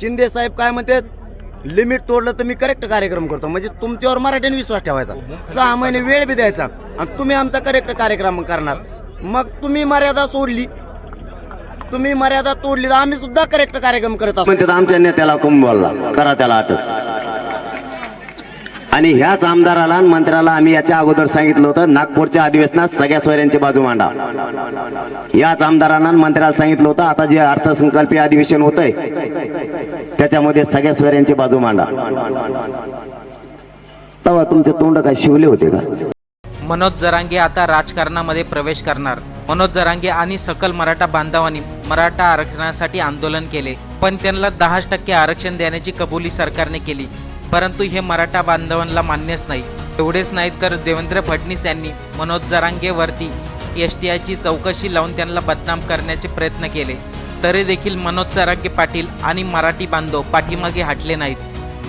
शिंदे साहेब काय म्हणतात? लिमिट तोडलं तर मी करेक्ट कार्यक्रम करतो. म्हणजे तुमच्यावर मराठीने विश्वास ठेवायचा. सहा महिने वेळ बी द्यायचा. आणि तुम्ही आमचा करेक्ट कार्यक्रम करणार. मग तुम्ही मर्यादा सोडली. तुम्ही मर्यादा तोडली तर आम्ही सुद्धा करेक्ट कार्यक्रम करत असतो. आमच्या नेत्याला कुंभ करा त्याला अटक आणि ह्याच आमदाराला आणि मंत्र्याला आम्ही याच्या अगोदर सांगितलं होतं नागपूरच्या अधिवेशनात सगळ्या सोयऱ्यांची बाजू मांडा. याच आमदारांना मंत्र्याला सांगितलं होतं आता जे अर्थसंकल्पीय अधिवेशन होतंय त्याच्यामध्ये सगळ्या सोयऱ्यांची बाजू मांडा. तेव्हा तुमचे तोंड काय शिवले होते का? मनोज जरांगे आता राजकारणामध्ये प्रवेश करणार. मनोज जरांगे आणि सकल मराठा बांधवांनी मराठा आरक्षणासाठी आंदोलन केले पण त्यांना दहा टक्के आरक्षण देण्याची कबुली सरकारने केली. परंतु हे मराठा बांधवांना मान्यच नाही. एवढेच नाही तर देवेंद्र फडणवीस यांनी मनोज जरांगेवरती एस टी आयची चौकशी लावून त्यांना बदनाम करण्याचे प्रयत्न केले. तरी देखील मनोज जरांगे पाटील आणि मराठी बांधव पाठीमागे हटले नाहीत.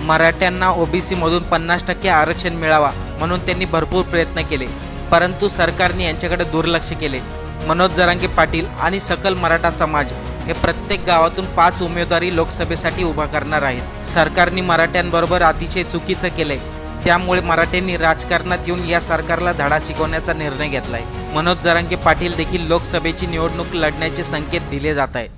मराठ्यांना ओबीसीमधून पन्नास टक्के आरक्षण मिळावा म्हणून त्यांनी भरपूर प्रयत्न केले परंतु सरकारने यांच्याकडे दुर्लक्ष केले. मनोज जरांगे पाटील आणि सकल मराठा समाज हे प्रत्येक गावातून पाच उमेदवारी लोकसभेसाठी उभा करणार आहेत. सरकारने मराठ्यांबरोबर अतिशय चुकीचं केलंय. त्यामुळे मराठ्यांनी राजकारणात येऊन या सरकारला धडा शिकवण्याचा निर्णय घेतलाय. मनोज जरांगे पाटील देखील लोकसभेची निवडणूक लढण्याचे संकेत दिले जात आहेत.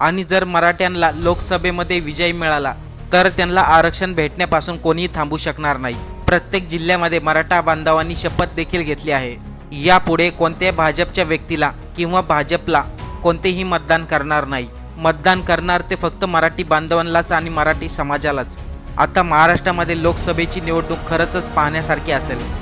आणि जर मराठ्यांना लोकसभेमध्ये विजय मिळाला तर त्यांना आरक्षण भेटण्यापासून कोणीही थांबू शकणार नाही. प्रत्येक जिल्ह्यामध्ये मराठा बांधवांनी शपथ देखील घेतली आहे. यापुढे कोणत्याही भाजपच्या व्यक्तीला किंवा भाजपला कोणतेही मतदान करणार नाही. मतदान करणार ते फक्त मराठी बांधवांनाच आणि मराठी समाजालाच. आता महाराष्ट्रामध्ये लोकसभेची निवडणूक खरंच पाहण्यासारखी असेल.